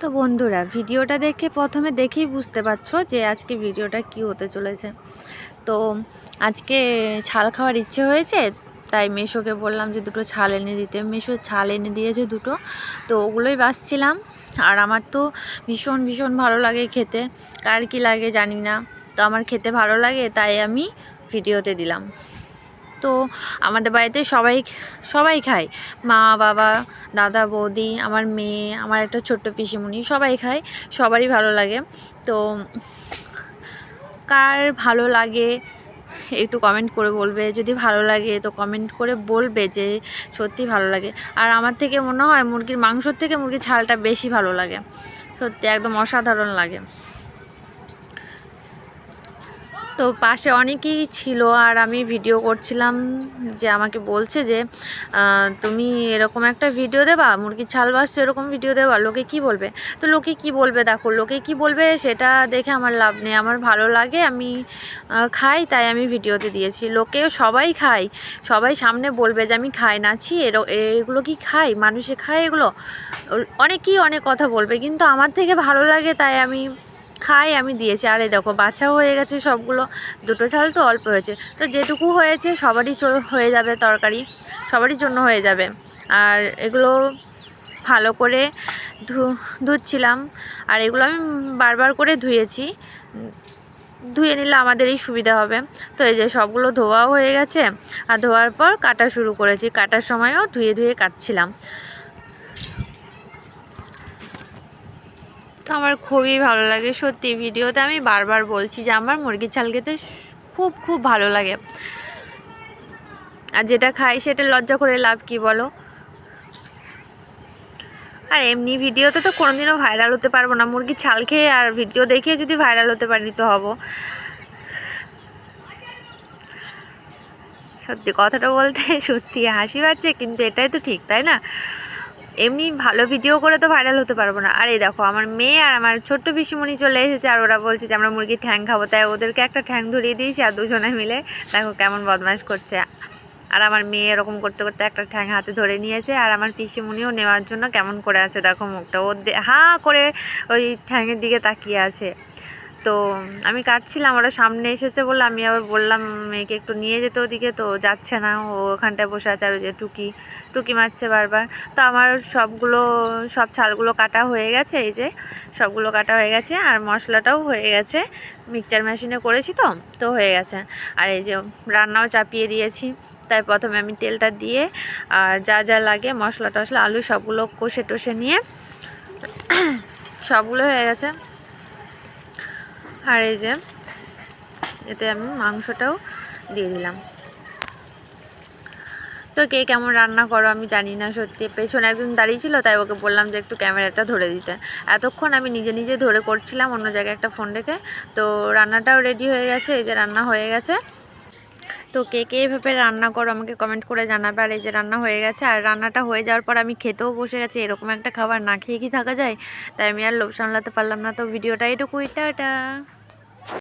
তো বন্ধুরা, ভিডিওটা দেখে প্রথমে দেখেই বুঝতে পারছ যে আজকে ভিডিওটা কি হতে চলেছে। তো আজকে ছাল খাওয়ার ইচ্ছে হয়েছে, তাই মেশোকে বললাম যে দুটো ছাল এনে দিতে। মেশো ছাল এনে দিয়েছে দুটো, তো ওগুলোই বাসছিলাম আর আমার তো ভীষণ ভীষণ ভালো লাগে খেতে। কার কী লাগে জানি না, তো আমার খেতে ভালো লাগে, তাই আমি ভিডিওতে দিলাম। তো আমাদের বাড়িতে সবাই সবাই খায়। মা, বাবা, দাদা, বৌদি, আমার মেয়ে, আমার একটা ছোট্ট পিসিমণি সবাই খায়, সবারই ভালো লাগে। তো কার ভালো লাগে একটু কমেন্ট করে বলবে। যদি ভালো লাগে তো কমেন্ট করে বলবে যে সত্যি ভালো লাগে। আর আমার থেকে মনে হয় মুরগির মাংসর থেকে মুরগির ছালটা বেশি ভালো লাগে। সত্যি একদম অসাধারণ লাগে। তো পাশে অনেকেই ছিল আর আমি ভিডিও করছিলাম যে আমাকে বলছে যে তুমি এরকম একটা ভিডিও দেবা মুরগির ছাল বাসছো, এরকম ভিডিও দেবা, লোকে কি বলবে? তো লোকে কি বলবে দেখো, লোকে কি বলবে সেটা দেখে আমার লাভ নেই, আমার ভালো লাগে, আমি খাই, তাই আমি ভিডিওতে দিয়েছি। লোকে সবাই খায়, সবাই সামনে বলবে যে, আমি খাই নাছি এগুলো কি খাই মানুষে খায় এগুলো? অনেকেই অনেক কথা বলবে, কিন্তু আমার থেকে ভালো লাগে তাই আমি খাই, আমি দিয়েছি। আরে দেখো বাচ্চাও হয়ে গেছে সবগুলো। দুটো চাল তো অল্প হয়েছে। তো যেটুকু হয়েছে, সবারই হয়ে যাবে তরকারি। সবারই জন্য হয়ে যাবে। আর এগুলো ভালো করে ধুচ্ছিলাম। আর এগুলো আমি বারবার করে ধুয়েছি। ধুয়ে নিলে আমাদেরই সুবিধা হবে। তো এই যে সবগুলো ধোয়াও হয়ে গেছে। আর ধোয়ার পর কাটা শুরু করেছি। কাটার সময়ও ধুয়ে ধুয়ে কাটছিলাম। তো আমার খুবই ভালো লাগে সত্যি ভিডিওতে আমি বারবার বলছি যে আমার মুরগির ছাল খেতে খুব খুব ভালো লাগে। আর যেটা খাই সেটা লজ্জা করে লাভ কি বলো? আর এমনি ভিডিওতে তো কোনোদিনও ভাইরাল হতে পারব না। মুরগির ছাল খেয়ে আর ভিডিও দেখে যদি ভাইরাল হতে পারি তো হব। সত্যি কথাটা বলতে সত্যি হাসি পাচ্ছে, কিন্তু এটাই তো ঠিক, তাই না? এমনি ভালো ভিডিও করে তো ভাইরাল হতে পারব না। আর এই দেখো, আমার মেয়ে আর আমার ছোট্ট পিসিমণি চলে এসেছে আর ওরা বলছে যে আমরা মুরগির ঠ্যাং খাব। তাই ওদেরকে একটা ঠ্যাং ধরিয়ে দিয়েছি আর দুজনে মিলে দেখো কেমন বদমাশ করছে। আর আমার মেয়ে এরকম করতে করতে একটা ঠ্যাং হাতে ধরে নিয়েছে আর আমার পিসিমণিও নেওয়ার জন্য কেমন করে আছে দেখো মুখটা। ও হা করে ওই ঠ্যাংয়ের দিকে তাকিয়ে আছে। তো আমি কাটছিলাম, ওরা সামনে এসেছে বলে আমি আবার বললাম মেয়েকে একটু নিয়ে যেতে ওদিকে, তো যাচ্ছে না, ও ওখানটায় বসে আছে আর যে টুকি টুকি মারছে বারবার। তো আমার সবগুলো, সব ছালগুলো কাটা হয়ে গেছে, এই যে সবগুলো কাটা হয়ে গেছে আর মশলাটাও হয়ে গেছে। মিক্সচার মেশিনে করেছি তো তো হয়ে গেছে। আর এই যে রান্নাও চাপিয়ে দিয়েছি, তাই প্রথমে আমি তেলটা দিয়ে আর যা যা লাগে মশলা টশলা আলু সবগুলো কষে টষে নিয়ে সবগুলো হয়ে গেছে। আর এই যে, এতে আমি মাংসটাও দিয়ে দিলাম। তো কে কেমন রান্না করো আমি জানি না সত্যি। পেছনে একজন দাঁড়িয়ে ছিল, তাই ওকে বললাম যে একটু ক্যামেরাটা ধরে দিতে। এতক্ষণ আমি নিজে নিজে ধরে করছিলাম, অন্য জায়গায় একটা ফোন রেখে। তো রান্নাটাও রেডি হয়ে গেছে, এই যে রান্না হয়ে গেছে। তো কে কে এভাবে রান্না করো আমাকে কমেন্ট করে জানাবে, আর এই যে রান্না হয়ে গেছে। আর রান্নাটা হয়ে যাওয়ার পর আমি খেতেও বসে গেছি, এরকম একটা খাবার না খেয়ে কি থাকা যায়? তাই আমি আর লোভ সামলাতে পারলাম না। তো ভিডিওটা এটুকুই, টাটা।